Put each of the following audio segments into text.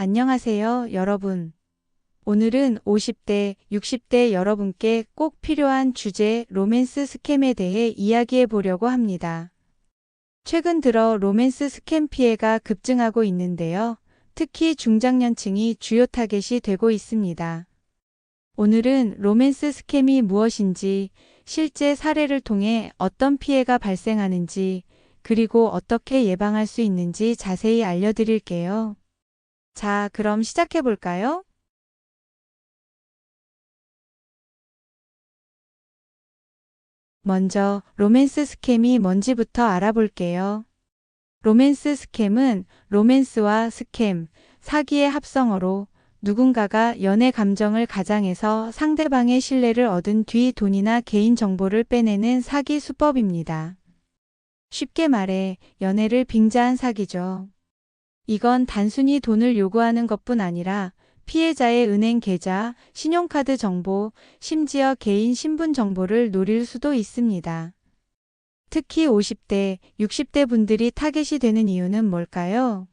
안녕하세요, 여러분. 오늘은 50대, 60대 여러분께 꼭 필요한 주제 로맨스 스캠에 대해 이야기해 보려고 합니다. 최근 들어 로맨스 스캠 피해가 급증하고 있는데요. 특히 중장년층이 주요 타겟이 되고 있습니다. 오늘은 로맨스 스캠이 무엇인지, 실제 사례를 통해 어떤 피해가 발생하는지, 그리고 어떻게 예방할 수 있는지 자세히 알려드릴게요. 자, 그럼 시작해 볼까요? 먼저 로맨스 스캠이 뭔지부터 알아볼게요. 로맨스 스캠은 로맨스와 스캠, 사기의 합성어로 누군가가 연애 감정을 가장해서 상대방의 신뢰를 얻은 뒤 돈이나 개인 정보를 빼내는 사기 수법입니다. 쉽게 말해 연애를 빙자한 사기죠. 이건 단순히 돈을 요구하는 것뿐 아니라 피해자의 은행 계좌, 신용카드 정보, 심지어 개인 신분 정보를 노릴 수도 있습니다. 특히 50대, 60대 분들이 타겟이 되는 이유는 뭘까요?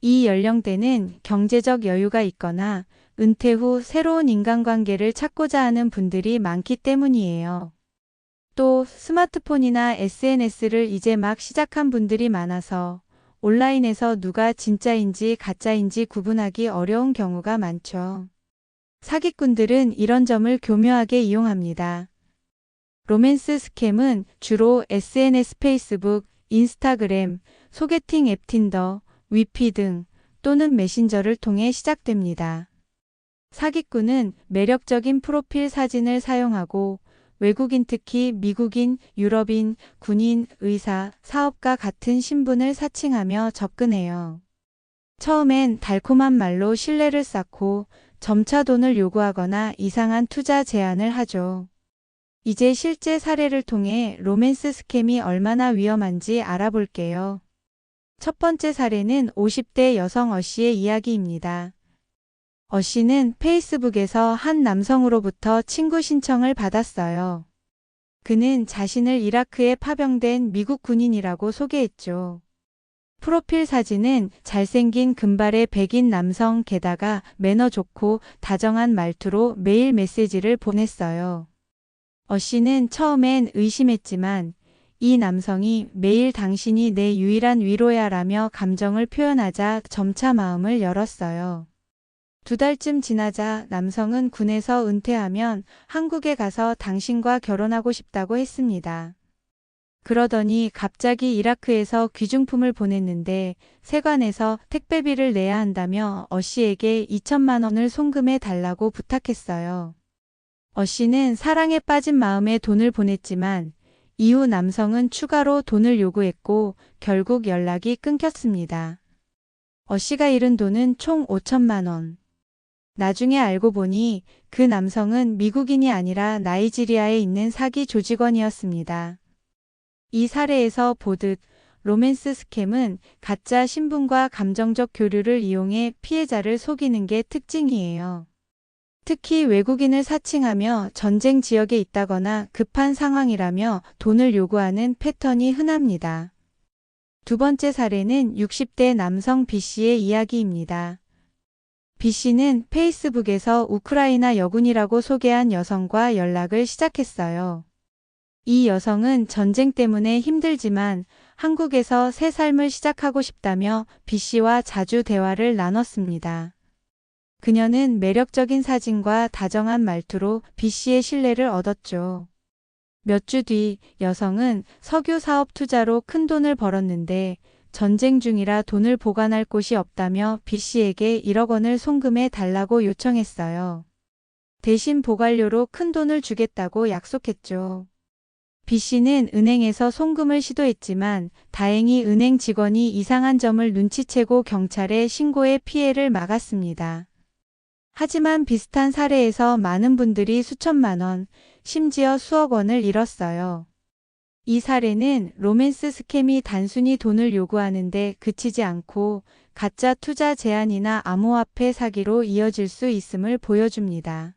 이 연령대는 경제적 여유가 있거나 은퇴 후 새로운 인간관계를 찾고자 하는 분들이 많기 때문이에요. 또 스마트폰이나 SNS를 이제 막 시작한 분들이 많아서 온라인에서 누가 진짜인지 가짜인지 구분하기 어려운 경우가 많죠. 사기꾼들은 이런 점을 교묘하게 이용합니다. 로맨스 스캠은 주로 SNS 페이스북, 인스타그램, 소개팅 앱 틴더, 위피 등 또는 메신저를 통해 시작됩니다. 사기꾼은 매력적인 프로필 사진을 사용하고 외국인 특히 미국인, 유럽인, 군인, 의사, 사업가 같은 신분을 사칭하며 접근해요. 처음엔 달콤한 말로 신뢰를 쌓고 점차 돈을 요구하거나 이상한 투자 제안을 하죠. 이제 실제 사례를 통해 로맨스 스캠이 얼마나 위험한지 알아볼게요. 첫 번째 사례는 50대 여성 어 씨의 이야기입니다. 어 씨는 페이스북에서 한 남성으로부터 친구 신청을 받았어요. 그는 자신을 이라크에 파병된 미국 군인이라고 소개했죠. 프로필 사진은 잘생긴 금발의 백인 남성 게다가 매너 좋고 다정한 말투로 매일 메시지를 보냈어요. 어 씨는 처음엔 의심했지만 이 남성이 매일 당신이 내 유일한 위로야 라며 감정을 표현하자 점차 마음을 열었어요. 두 달쯤 지나자 남성은 군에서 은퇴하면 한국에 가서 당신과 결혼하고 싶다고 했습니다. 그러더니 갑자기 이라크에서 귀중품을 보냈는데 세관에서 택배비를 내야 한다며 어 씨에게 2천만 원을 송금해 달라고 부탁했어요. 어 씨는 사랑에 빠진 마음에 돈을 보냈지만 이후 남성은 추가로 돈을 요구했고 결국 연락이 끊겼습니다. 어 씨가 잃은 돈은 총 5천만 원. 나중에 알고 보니 그 남성은 미국인이 아니라 나이지리아에 있는 사기 조직원이었습니다. 이 사례에서 보듯 로맨스 스캠은 가짜 신분과 감정적 교류를 이용해 피해자를 속이는 게 특징이에요. 특히 외국인을 사칭하며 전쟁 지역에 있다거나 급한 상황이라며 돈을 요구하는 패턴이 흔합니다. 두 번째 사례는 60대 남성 B씨의 이야기입니다. B씨는 페이스북에서 우크라이나 여군이라고 소개한 여성과 연락을 시작했어요. 이 여성은 전쟁 때문에 힘들지만 한국에서 새 삶을 시작하고 싶다며 B씨와 자주 대화를 나눴습니다. 그녀는 매력적인 사진과 다정한 말투로 B씨의 신뢰를 얻었죠. 몇 주 뒤 여성은 석유 사업 투자로 큰 돈을 벌었는데 전쟁 중이라 돈을 보관할 곳이 없다며 B씨에게 1억 원을 송금해 달라고 요청했어요. 대신 보관료로 큰 돈을 주겠다고 약속했죠. B씨는 은행에서 송금을 시도했지만 다행히 은행 직원이 이상한 점을 눈치채고 경찰에 신고해 피해를 막았습니다. 하지만 비슷한 사례에서 많은 분들이 수천만 원, 심지어 수억 원을 잃었어요. 이 사례는 로맨스 스캠이 단순히 돈을 요구하는데 그치지 않고 가짜 투자 제안이나 암호화폐 사기로 이어질 수 있음을 보여줍니다.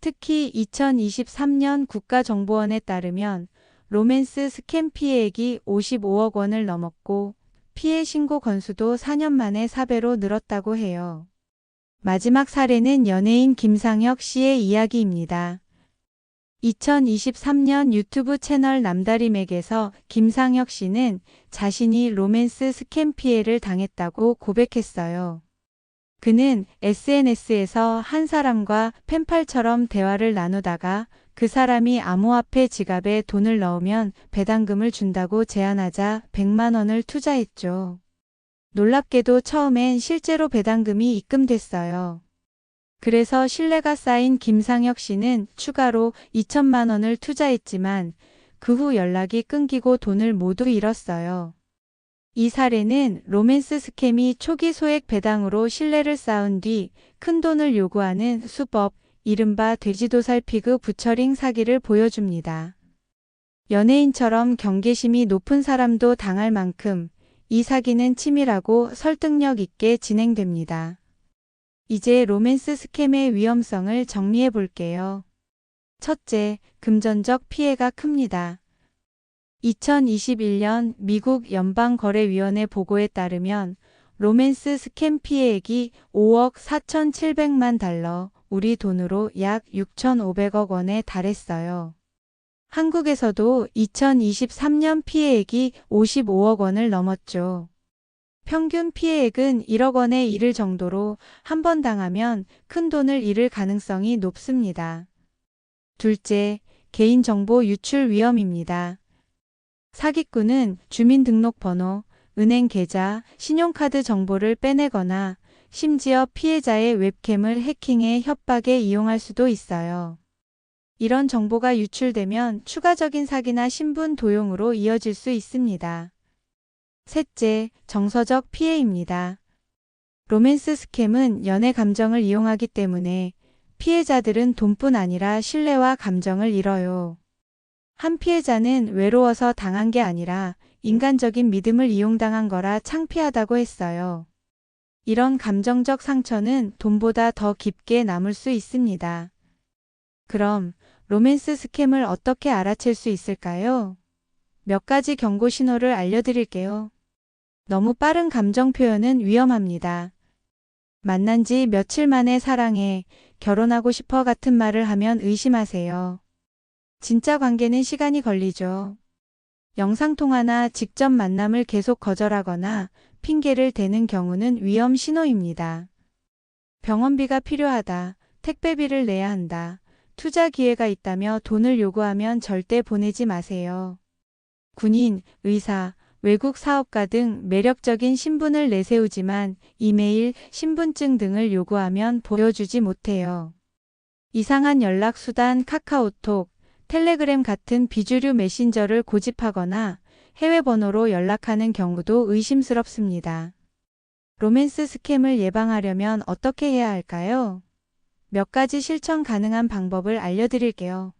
특히 2023년 국가정보원에 따르면 로맨스 스캠 피해액이 55억 원을 넘었고 피해 신고 건수도 4년 만에 4배로 늘었다고 해요. 마지막 사례는 연예인 김상혁 씨의 이야기입니다. 2023년 유튜브 채널 남다리맥에서 김상혁 씨는 자신이 로맨스 스캠 피해를 당했다고 고백했어요. 그는 SNS에서 한 사람과 펜팔처럼 대화를 나누다가 그 사람이 암호화폐 지갑에 돈을 넣으면 배당금을 준다고 제안하자 100만 원을 투자했죠. 놀랍게도 처음엔 실제로 배당금이 입금됐어요. 그래서 신뢰가 쌓인 김상혁 씨는 추가로 2천만 원을 투자했지만 그 후 연락이 끊기고 돈을 모두 잃었어요. 이 사례는 로맨스 스캠이 초기 소액 배당으로 신뢰를 쌓은 뒤 큰 돈을 요구하는 수법, 이른바 돼지도살 피그 부처링 사기를 보여줍니다. 연예인처럼 경계심이 높은 사람도 당할 만큼 이 사기는 치밀하고 설득력 있게 진행됩니다. 이제 로맨스 스캠의 위험성을 정리해 볼게요. 첫째, 금전적 피해가 큽니다. 2021년 미국 연방거래위원회 보고에 따르면 로맨스 스캠 피해액이 5억 4,700만 달러, 우리 돈으로 약 6,500억 원에 달했어요. 한국에서도 2023년 피해액이 55억 원을 넘었죠. 평균 피해액은 1억 원에 이를 정도로 한 번 당하면 큰 돈을 잃을 가능성이 높습니다. 둘째, 개인정보 유출 위험입니다. 사기꾼은 주민등록번호, 은행 계좌, 신용카드 정보를 빼내거나 심지어 피해자의 웹캠을 해킹해 협박에 이용할 수도 있어요. 이런 정보가 유출되면 추가적인 사기나 신분 도용으로 이어질 수 있습니다. 셋째, 정서적 피해입니다. 로맨스 스캠은 연애 감정을 이용하기 때문에 피해자들은 돈뿐 아니라 신뢰와 감정을 잃어요. 한 피해자는 외로워서 당한 게 아니라 인간적인 믿음을 이용당한 거라 창피하다고 했어요. 이런 감정적 상처는 돈보다 더 깊게 남을 수 있습니다. 그럼 로맨스 스캠을 어떻게 알아챌 수 있을까요? 몇 가지 경고 신호를 알려드릴게요. 너무 빠른 감정 표현은 위험합니다. 만난 지 며칠 만에 사랑해, 결혼하고 싶어 같은 말을 하면 의심하세요. 진짜 관계는 시간이 걸리죠. 영상통화나 직접 만남을 계속 거절하거나 핑계를 대는 경우는 위험 신호입니다. 병원비가 필요하다, 택배비를 내야 한다, 투자 기회가 있다며 돈을 요구하면 절대 보내지 마세요. 군인, 의사, 외국 사업가 등 매력적인 신분을 내세우지만 이메일, 신분증 등을 요구하면 보여주지 못해요. 이상한 연락 수단 카카오톡, 텔레그램 같은 비주류 메신저를 고집하거나 해외 번호로 연락하는 경우도 의심스럽습니다. 로맨스 스캠을 예방하려면 어떻게 해야 할까요? 몇 가지 실천 가능한 방법을 알려드릴게요.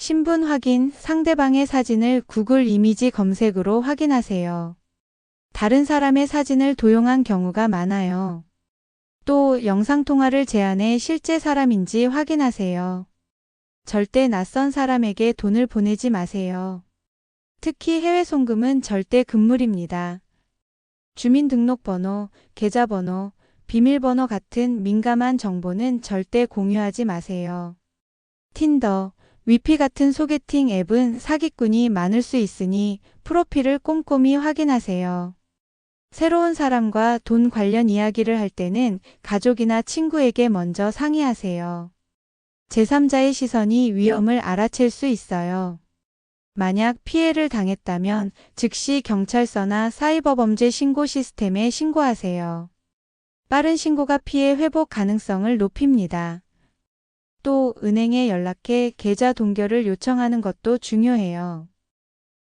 신분 확인, 상대방의 사진을 구글 이미지 검색으로 확인하세요. 다른 사람의 사진을 도용한 경우가 많아요. 또 영상통화를 제안해 실제 사람인지 확인하세요. 절대 낯선 사람에게 돈을 보내지 마세요. 특히 해외 송금은 절대 금물입니다. 주민등록번호, 계좌번호, 비밀번호 같은 민감한 정보는 절대 공유하지 마세요. 틴더, 위피 같은 소개팅 앱은 사기꾼이 많을 수 있으니 프로필을 꼼꼼히 확인하세요. 새로운 사람과 돈 관련 이야기를 할 때는 가족이나 친구에게 먼저 상의하세요. 제3자의 시선이 위험을 알아챌 수 있어요. 만약 피해를 당했다면 즉시 경찰서나 사이버범죄 신고 시스템에 신고하세요. 빠른 신고가 피해 회복 가능성을 높입니다. 또 은행에 연락해 계좌 동결을 요청하는 것도 중요해요.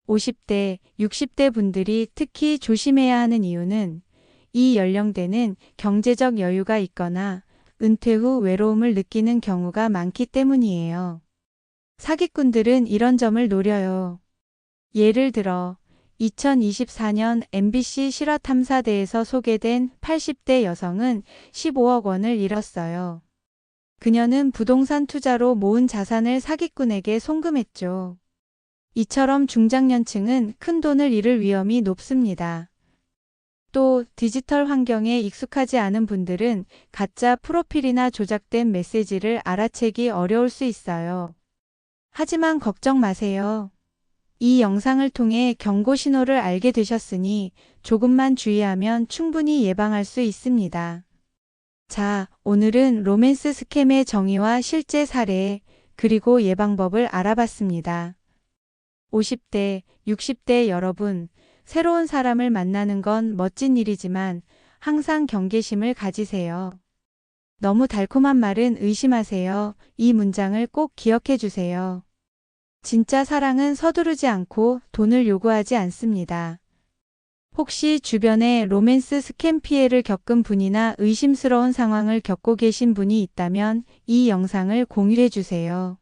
50대, 60대 분들이 특히 조심해야 하는 이유는 이 연령대는 경제적 여유가 있거나 은퇴 후 외로움을 느끼는 경우가 많기 때문이에요. 사기꾼들은 이런 점을 노려요. 예를 들어 2024년 MBC 실화탐사대에서 소개된 80대 여성은 15억 원을 잃었어요. 그녀는 부동산 투자로 모은 자산을 사기꾼에게 송금했죠. 이처럼 중장년층은 큰 돈을 잃을 위험이 높습니다. 또 디지털 환경에 익숙하지 않은 분들은 가짜 프로필이나 조작된 메시지를 알아채기 어려울 수 있어요. 하지만 걱정 마세요. 이 영상을 통해 경고 신호를 알게 되셨으니 조금만 주의하면 충분히 예방할 수 있습니다. 자, 오늘은 로맨스 스캠의 정의와 실제 사례, 그리고 예방법을 알아봤습니다. 50대, 60대 여러분, 새로운 사람을 만나는 건 멋진 일이지만 항상 경계심을 가지세요. 너무 달콤한 말은 의심하세요. 이 문장을 꼭 기억해 주세요. 진짜 사랑은 서두르지 않고 돈을 요구하지 않습니다. 혹시 주변에 로맨스 스캠 피해를 겪은 분이나 의심스러운 상황을 겪고 계신 분이 있다면 이 영상을 공유해 주세요.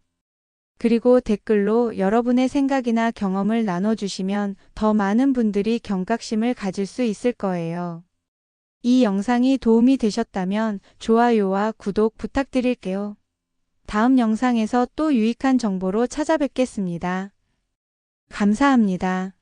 그리고 댓글로 여러분의 생각이나 경험을 나눠주시면 더 많은 분들이 경각심을 가질 수 있을 거예요. 이 영상이 도움이 되셨다면 좋아요와 구독 부탁드릴게요. 다음 영상에서 또 유익한 정보로 찾아뵙겠습니다. 감사합니다.